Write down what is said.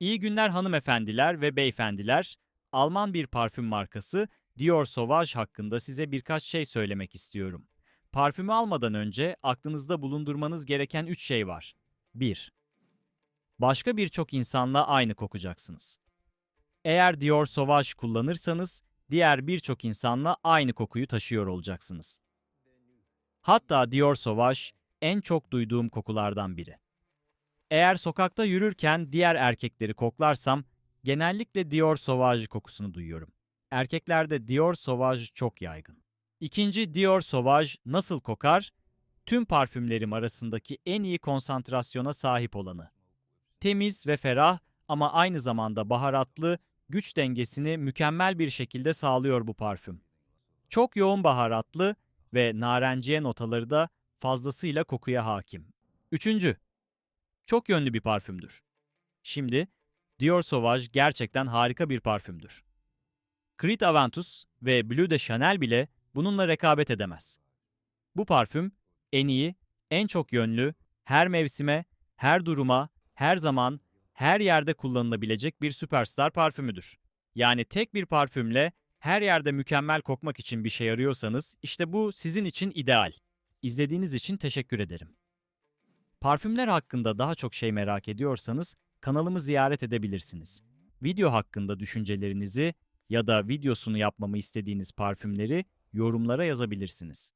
İyi günler hanımefendiler ve beyefendiler. Alman bir parfüm markası Dior Sauvage hakkında size birkaç şey söylemek istiyorum. Parfümü almadan önce aklınızda bulundurmanız gereken 3 şey var. 1. Başka birçok insanla aynı kokacaksınız. Eğer Dior Sauvage kullanırsanız diğer birçok insanla aynı kokuyu taşıyor olacaksınız. Hatta Dior Sauvage en çok duyduğum kokulardan biri. Eğer sokakta yürürken diğer erkekleri koklarsam genellikle Dior Sauvage kokusunu duyuyorum. Erkeklerde Dior Sauvage çok yaygın. İkinci Dior Sauvage nasıl kokar? Tüm parfümlerim arasındaki en iyi konsantrasyona sahip olanı. Temiz ve ferah ama aynı zamanda baharatlı, güç dengesini mükemmel bir şekilde sağlıyor bu parfüm. Çok yoğun baharatlı ve narenciye notaları da fazlasıyla kokuya hakim. Üçüncü, çok yönlü bir parfümdür. Şimdi Dior Sauvage gerçekten harika bir parfümdür. Creed Aventus ve Bleu de Chanel bile bununla rekabet edemez. Bu parfüm en iyi, en çok yönlü, her mevsime, her duruma, her zaman, her yerde kullanılabilecek bir süperstar parfümüdür. Yani tek bir parfümle her yerde mükemmel kokmak için bir şey arıyorsanız işte bu sizin için ideal. İzlediğiniz için teşekkür ederim. Parfümler hakkında daha çok şey merak ediyorsanız kanalımı ziyaret edebilirsiniz. Video hakkında düşüncelerinizi ya da videosunu yapmamı istediğiniz parfümleri yorumlara yazabilirsiniz.